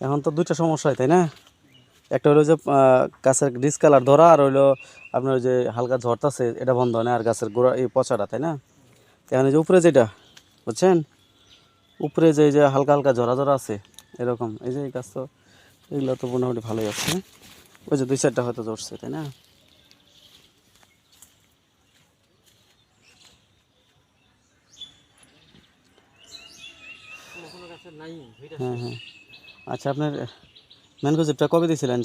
এখন তো দুইটা সমস্যা হয় তাই না? একটা হলো যে গাছের ডিসকালার ধরা আর হইল আপনার ওই যে হালকা ঝরতাছে এটা বন্ধ হয় না আর গাছের গোড়া এই পচাটা তাই না? তো এখন যে উপরে যেটা বুঝছেন? উপরে যে এই যে হালকা হালকা ঝরা ঝরা আছে এরকম এই যে এই গাছ তো এগুলো তো মোটামুটি ভালোই আছে ওই যে দুই চারটা হয়তো ধরছে তাই না? হ্যাঁ হ্যাঁ। আচ্ছা আপনার ম্যানগো জিপটা কবে দিয়েছিলেন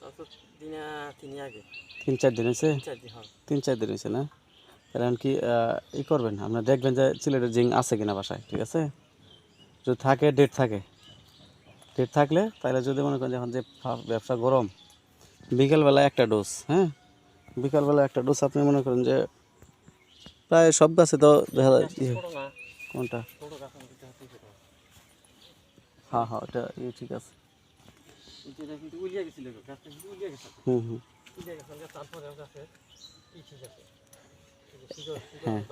তারপর দিনে তিনি চার দিন হয়েছে? তিন চার দিন হয়। হয়েছে না? এখন কি ই করবেন? আপনার দেখবেন যে সিলেটের জিং আছে কিনা বাসায় ঠিক আছে? যদি থাকে ডেট থাকে। ডেট থাকলে তাহলে যদি মনে করেন যখন যে ব্যবসা গরম বিকেলবেলা একটা ডোজ হ্যাঁ? বিকালবেলা একটা ডোজ আপনি মনে করেন যে প্রায় সব গাছে তো দেখা যায় ইয়ে, কোনটা ছোটো গাছ আমি দিতে হতে হ্যাঁ হ্যাঁ ওটা ইয়ে ঠিক আছে। হুম হুম। হ্যাঁ।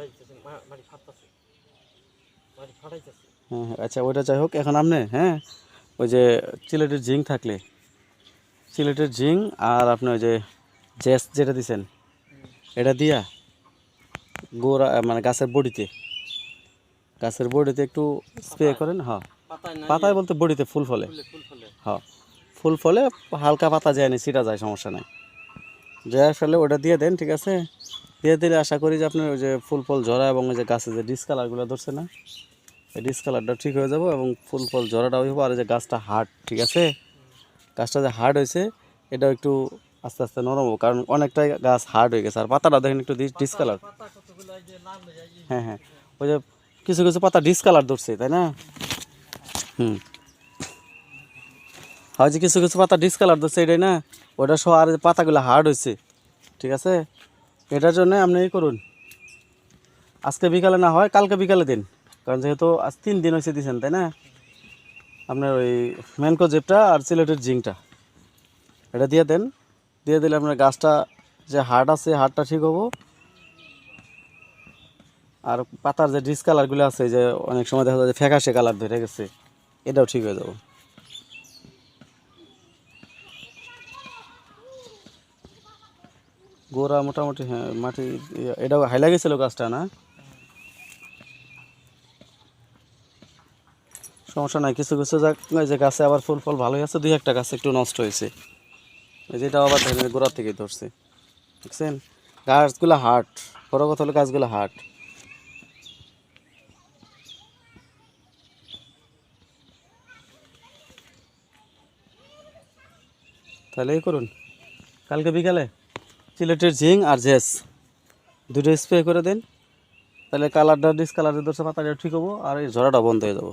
আচ্ছা ওইটা যাই হোক এখন আপনি হ্যাঁ ওই যে সিলেটের জিং থাকলে। সিলেটের জিং আর আপনি ওই যে জেস যেটা দিছেন এটা দিয়া গোড়া মানে গাছের বডিতে গাছের বডিতে একটু স্প্রে করেন হ্যাঁ। পাতায় বলতে বডিতে ফুল ফলে। ফুলে ফুল ফলে। হ্যাঁ ফুল ফলে হালকা পাতা যায় না ছিটা যায় সমস্যা নাই। যাওয়ার ফলে ওটা দিয়ে দেন ঠিক আছে? দিয়ে দিলে আশা করি যে আপনার ওই যে ফুল ফল ঝরা এবং ওই যে গাছে যে ডিসকালারগুলো ধরছে না এই ডিসকালারটা ঠিক হয়ে যাব এবং ফুল ফল ঝরাটাও হইব। আর যে গাছটা হার্ড ঠিক আছে? গাছটা যে হার্ড হয়েছে এটাও একটু আস্তে আস্তে নরম হব কারণ অনেকটাই গাছ হার্ড হয়ে গেছে। আর পাতাটা দেখেন একটু ডিসকালার যে হ্যাঁ হ্যাঁ ওই যে কিছু কিছু পাতা ডিসকালার ধরছে তাই না? হুম। হয় যে কিছু কিছু পাতা ডিসকালার ধরছে এটাই না, ওটা সহ আর পাতাগুলো হার্ড হয়েছে ঠিক আছে? এটার জন্য আপনি এই করুন। আজকে বিকালে না হয়, কালকে বিকালে দিন। কারণ যেহেতু আজ তিন দিন হয়েছে দিয়েছেন তাই না? আপনার ওই ম্যানকো জেপটা আর সিলেটের জিংটা। এটা দিয়ে দেন। দিয়ে দিলে আপনার গাছটা যে হার্ড আছে হাড়টা ঠিক হব। আর পাতার যে ডিসকালারগুলো আছে, যে অনেক সময় দেখা যায় যে ফ্যাকাশে কালার ধরে গেছে। এটাও ঠিক হয়ে যাবে। গোড়া মোটামুটি হ্যাঁ মাটি, এটাও হাইলা গেছিল গাছটা, না? সমস্যা নাই, কিছু কিছু যে গাছে আবার ফুল, ফল ভালোই আছে, দুই একটা গাছ একটু নষ্ট হয়েছে। যেটা আবার গোড়ার থেকে ধরছে। দেখছেন? গাছগুলো হার্ট, বড় কথা হলো গাছগুলো হার্ট। তাহলে এই করুন। কালকে বিকালে সিলেটের জিং আর জেস। দুটো স্প্রে করে দিন। তাহলে কালারটা ডিসকালারের দোষে পাতাটা ঠিক হব আর এই ঝরাটা বন্ধ হয়ে যাব।